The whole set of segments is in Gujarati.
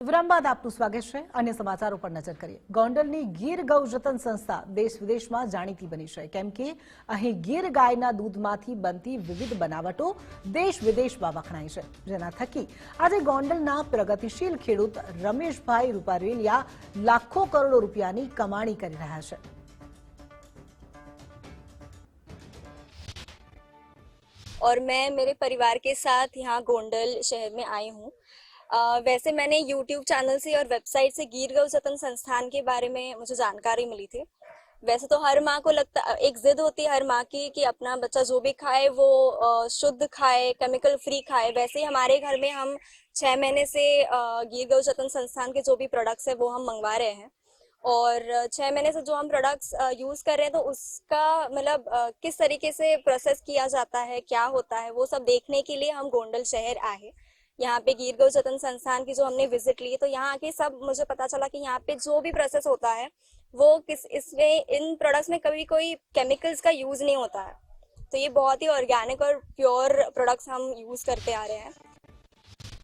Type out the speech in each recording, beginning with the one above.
વિરામ બાદ આપનું સ્વાગત છે અન્ય સમાચારો પર નજર કરીએ ગોંડલની ગીર ગૌ જતન સંસ્થા દેશ વિદેશમાં જાણીતી બની છે કેમ કે અહીં ગીર ગાયના દૂધમાંથી બનતી વિવિધ બનાવટો દેશ વિદેશમાં વખણાય છે જેના થકી આજે ગોંડલના પ્રગતિશીલ ખેડૂત રમેશભાઈ રૂપારેલિયા લાખો કરોડો રૂપિયાની કમાણી કરી રહ્યા છે और मैं मेरे परिवार के साथ यहाँ गोंडल शहर में आई हूँ वैसे मैंने यूट्यूब चैनल से और वेबसाइट से गिर गौ जतन संस्थान के बारे में मुझे जानकारी मिली थी। वैसे तो हर माँ को लगता, एक जिद होती है हर माँ की कि अपना बच्चा जो भी खाए वो शुद्ध खाए केमिकल फ्री खाए। वैसे ही हमारे घर में हम छः महीने से गिर गौ जतन संस्थान के जो भी प्रोडक्ट्स है वो हम मंगवा रहे हैं। और छः महीने से जो हम प्रोडक्ट्स यूज़ कर रहे हैं तो उसका मतलब किस तरीके से प्रोसेस किया जाता है, क्या होता है वो सब देखने के लिए हम गोंडल शहर आए। यहाँ पे गिर गौ जतन संस्थान की जो हमने विज़िट ली तो यहाँ आके सब मुझे पता चला कि यहाँ पे जो भी प्रोसेस होता है, वो किस, इसमें, इन प्रोडक्ट्स में कभी कोई केमिकल्स का यूज़ नहीं होता है। तो ये बहुत ही ऑर्गेनिक और प्योर प्रोडक्ट्स हम यूज़ करते आ रहे हैं।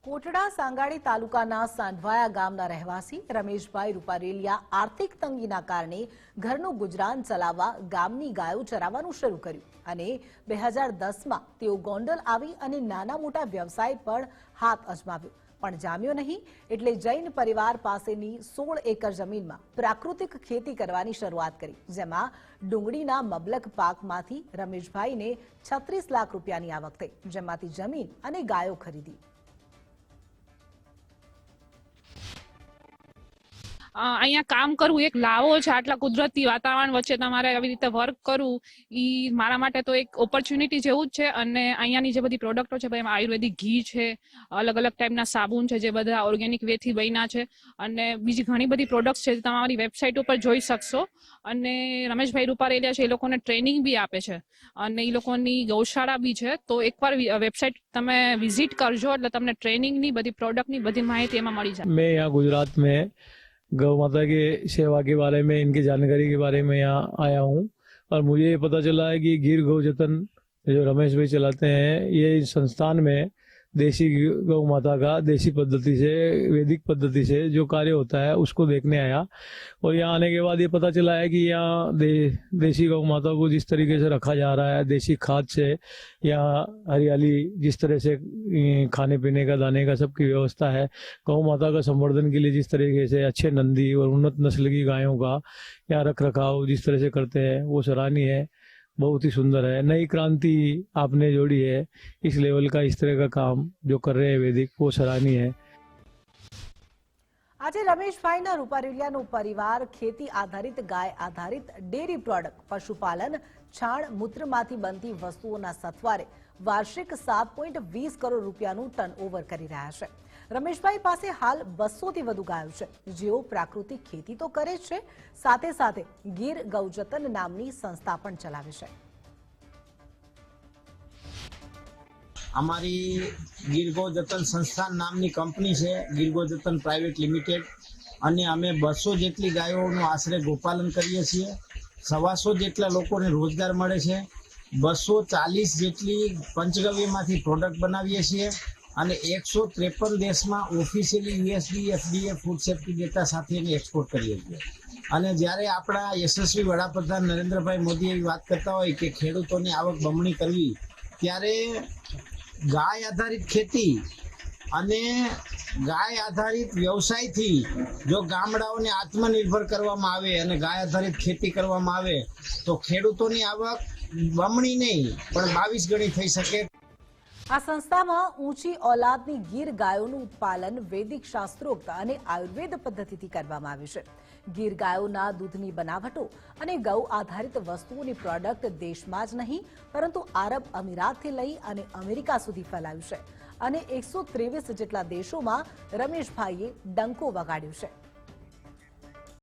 કોટડા સાંગાડી તાલુકાના સાંઢવાયા ગામના રહેવાસી રમેશભાઈ રૂપારેલિયા આર્થિક તંગીના કારણે ઘરનું ગુજરાન ચલાવવા ગામની ગાયો ચરાવવાનું શરૂ કર્યું અને બે હજાર દસમાં તેઓ ગોંડલ આવી અને નાના મોટા વ્યવસાય પર હાથ અજમાવ્યો. પણ જામ્યો નહીં એટલે જૈન પરિવાર પાસેની સોળ એકર જમીનમાં પ્રાકૃતિક ખેતી કરવાની શરૂઆત કરી, જેમાં ડુંગળીના મબલક પાકમાંથી રમેશભાઈને છત્રીસ લાખ રૂપિયાની આવક થઈ, જેમાંથી જમીન અને ગાયો ખરીદી. અહીંયા કામ કરવું એક લાવો છે આટલા કુદરતી વાતાવરણ વચ્ચે તમારે આવી રીતે વર્ક કરવું ઈ મારા માટે તો એક ઓપોર્ચ્યુનિટી જેવું જ છે. અને અહીંયાની જે બધી પ્રોડક્ટો છે, ભાઈ આયુર્વેદિક ઘી છે, અલગ અલગ ટાઈપના સાબુન છે જે બધા ઓર્ગેનિક વેથી બન્યા છે. અને બીજી ઘણી બધી પ્રોડક્ટ્સ છે તમારી વેબસાઇટ ઉપર જોઈ શકશો. અને રમેશભાઈ રૂપારેલિયા છે, એ લોકોને ટ્રેનિંગ બી આપે છે. અને એ લોકોની ગૌશાળા બી છે. તો એકવાર વેબસાઇટ તમે વિઝિટ કરજો એટલે તમને ટ્રેનિંગની બધી પ્રોડક્ટની બધી માહિતી એમાં મળી જાય. મેં યહાં गौ माता के सेवा के बारे में इनकी जानकारी के बारे में यहाँ आया हूँ और मुझे ये पता चला है कि गिर गौ जतन जो रमेश भाई चलाते हैं ये इस संस्थान में देसी गौ माता का देशी पद्धति से वैदिक पद्धति से जो कार्य होता है उसको देखने आया। और यहाँ आने के बाद ये पता चला है कि यहाँ दे, देसी गौ माता को जिस तरीके से रखा जा रहा है देशी खाद से यहाँ हरियाली जिस तरह से खाने पीने का दाने का सबकी व्यवस्था है गौ माता का संवर्धन के लिए जिस तरीके से अच्छे नंदी और उन्नत नस्ल की गायों का यहाँ रख रखाव जिस तरह से करते हैं वो सराहनीय है। बहुत ही सुंदर है नई क्रांति आपने जोड़ी है इस लेवल का इस तरह का काम जो कर रहे हैं वैदिक वो सराहनीय है આજે રમેશભાઈના રૂપારેલિયાનો પરિવાર ખેતી આધારિત ગાય આધારિત ડેરી પ્રોડક્ટ પશુપાલન છાણ મૂત્રમાંથી બનતી વસ્તુઓના સથવારે વાર્ષિક સાત પોઈન્ટ વીસ કરોડ રૂપિયાનું ટર્નઓવર કરી રહ્યા છે રમેશભાઈ પાસે હાલ બસોથી વધુ ગાયો છે. જેઓ પ્રાકૃતિક ખેતી તો કરે છે, સાથે સાથે ગીર ગૌજતન નામની સંસ્થા પણ ચલાવે છે. અમારી ગીરગો જતન સંસ્થાન નામની કંપની છે ગીરગો જતન પ્રાઇવેટ લિમિટેડ. અને અમે બસો જેટલી ગાયોનું આશરે ગોપાલન કરીએ છીએ. સવાસો જેટલા લોકોને રોજગાર મળે છે. બસો ચાલીસ જેટલી પંચગવ્યમાંથી પ્રોડક્ટ બનાવીએ છીએ. અને એકસો ત્રેપન દેશમાં officially USD FDA food safety data સાથે એને એક્સપોર્ટ કરીએ છીએ. અને જ્યારે આપણા યશસ્વી વડાપ્રધાન નરેન્દ્રભાઈ મોદી એવી વાત કરતા હોય કે ખેડૂતોની આવક બમણી કરવી, ત્યારે ગાય આધારિત ખેતી અને ગાય આધારિત વ્યવસાયથી જો ગામડાઓને આત્મનિર્ભર કરવામાં આવે અને ગાય આધારિત ખેતી કરવામાં આવે, તો ખેડૂતોની આવક બમણી નહીં, પણ બાવીસ ગણી થઈ શકે. આ સંસ્થામાં ઊંચી ઓલાદની ગીર ગાયોનું ઉત્પાદન વૈદિક શાસ્ત્રોક્ત અને આયુર્વેદ પદ્ધતિથી કરવામાં આવ્યું છે. ગીર ગાયોના દૂધની બનાવટો અને ગૌ આધારિત વસ્તુઓની પ્રોડક્ટ દેશમાં જ નહીં, પરંતુ આરબ અમીરાતથી લઈ અને અમેરિકા સુધી ફેલાયું છે. અને એકસો જેટલા દેશોમાં રમેશભાઈએ ડંકો વગાડ્યું છે.